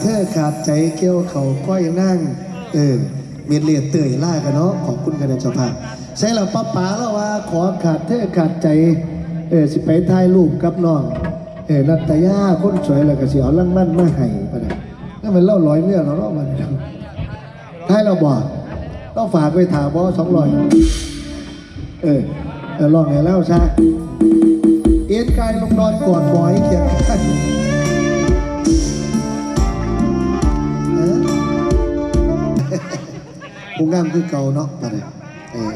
เธอขาดใจเกี่ยวเขาก้อยนั่ง เออเมียนเลียดเตยล่ากันเนาะขอบคุณกันเจ้าภาพใช่แล้วป้าป๋าแล้วว่าขอขาดเธอขาดใจ เออสิไปถ่ายรูปกับน้องเออนัตยาคนสวยแล้วก็สิเอาลังมั่นมาให้ปะเนี่ยนั่นมันเล่าร้อยเรื่องเนาะเนามันถ่าเราบอกต้องฝากไปถามว่าสองร้อยเออเออลองไงแล้วใช่เอ็นกายลงนอนกอดหมอยเคียง งามคือเก่าเนาะมาเลยเออ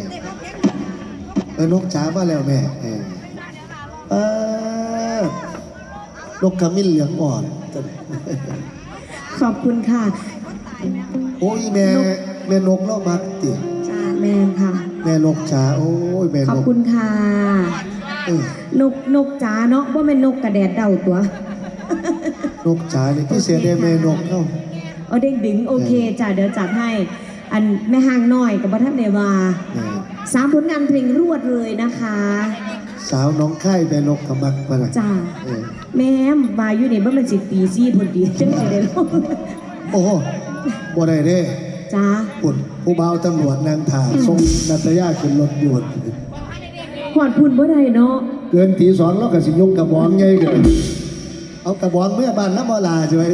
เออนกจ๋ามาแล้วแม่เออเออนกกระมิ้นเหลืองอ่อนขอบคุณค่ะ โอ้ยแม่แม่นกเล่ามักติจ้าแมนค่ะ แม่นกจ๋าโอ้ยแม่ขอบคุณค่ะนกนกจ๋าเนาะว่าเป็นกกระแดดเดาตัวนกจ๋านี่พี่เสียดายแม่นกเข้าเอาเด้งดึงโอเคจ้าเดี๋ยวจัดให้ อันแม่ห่างน้อยกับบัทันเดวาแม่สามผลงานเพลงรวดเลยนะคะ สาวน้องไข่แม่นกกระมักมาเลยจ้าเออแม่มวาอยู่นี่บ่มันสิตีซี่พอดีจังสิได้ลงโอ้โหบ่ได้เด้จ้าปุ่นผู้บ่าวตำรวจนางถ่าส่งนัตยาขึ้นรถยนต์หอดพุ่นบ่ได้เนาะเกินตีสองแล้วก็สิยกกระบองไงกันเอากระบองเมื่อบ้านน้ำบลาใช่ไหม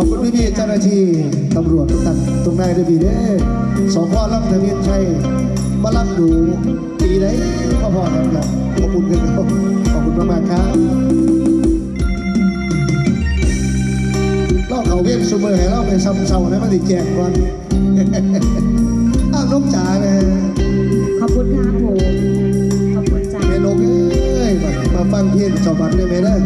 ขอบคุณพี่ๆเจ้าหน้าที่ตำรวจทุกท่านตรงนายด้วยพี่เด้อสพลำทะเบียนชัยมาลำดูปีไหนพ่อพ่อครับขอบคุณกันครับขอบคุณมากๆครับเราเขาเวียนซูเมอร์ให้เราไปซ้ำเสาให้มันติแจกก่อนอ้าวนกจ๋าเลยขอบคุณค่ะผมขอบคุณจ้าแม่นกเอ้ยมาฟังเพียงเจ้าบัตรได้ไหมล่ะ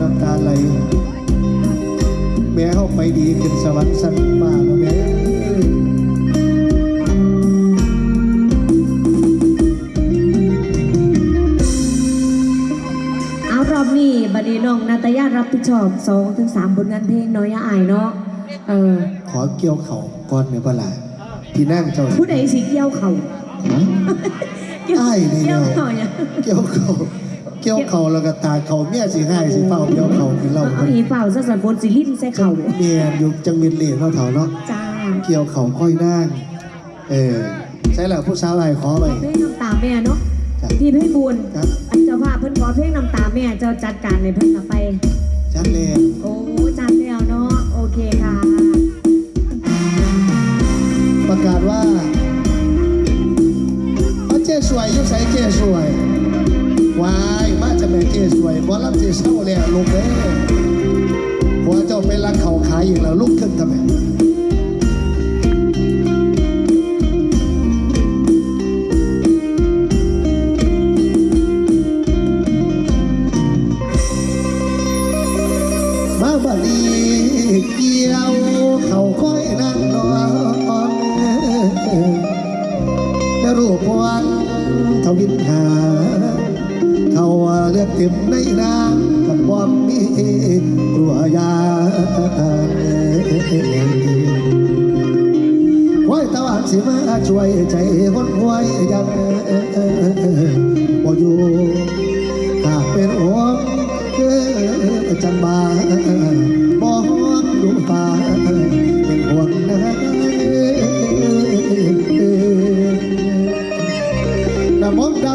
ตาย่อยน้ำตาไหล แม่เข้าไปดีขึ้นสวรรค์สันมาแล้วแม่เอ้ยเอารอบนี้บัดนี้น้องนาตายารับผิดชอบสองถึงสามผลงานเพลงน้อยอย่าอายเนาะเออ ขอเกี่ยวเข่าก่อนเนี่ยเปล่าพี่นั่งเจ้าผู้ใดสิเกี่ยวเขาเกี่ยวอ้ายนี่เกี่ยวเนาะเขาเนี่ยเกี่ยวเข่า เกี่ยวเข่าแล้วก็ตาเข่าเมียสิให้สิเฝ้าเกี่ยวเข่าเป็นเราเอาอีเปล่าซะสันบนสิลิ้นใส่เขาเมียอยู่จังมินเหลียเนาะเถาเนาะจ้าเกี่ยวเข่าค่อยนั่งเออใช่แล้วผู้สาวอะไรขอไปเพลงน้ำตาแม่เนาะครับพี่พี่บุญครับอันเจ้าภาพเพิ่นขอเพลงน้ำตาแม่เจ้าจัดการในเพิ่นเอาไปจันเลนโอ้จัดแล้วเนาะโอเคค่ะ ประกาศว่าเอาเจ๊สวยอยุ่ใส่เจ๊สวย วายมาจะแม่เจสวยบอลรับเจเศร้าแล้วลูกเอ้ยพอเจ้าไปรักเขาขายอีกแล้วลุกขึ้นทำไมมาบัดนี้เกี่ยวเขาค่อยนั่งนอนแม่รูปวันทวินหา เขาเลือกติมในนากับความมีกลัวยาควยตาะวันสิมาช่วยใจคนควยยันบออยู่หากเป็นหัวจังบา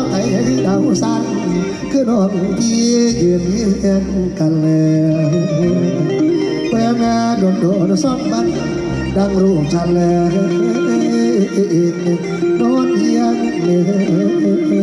ไทยดาวสันคือน้องที่ยืนเห็นกันแล้วเพื่อนโดนโดนซ้อนบันดังรูปฉันแล้วนอนเยียงเลย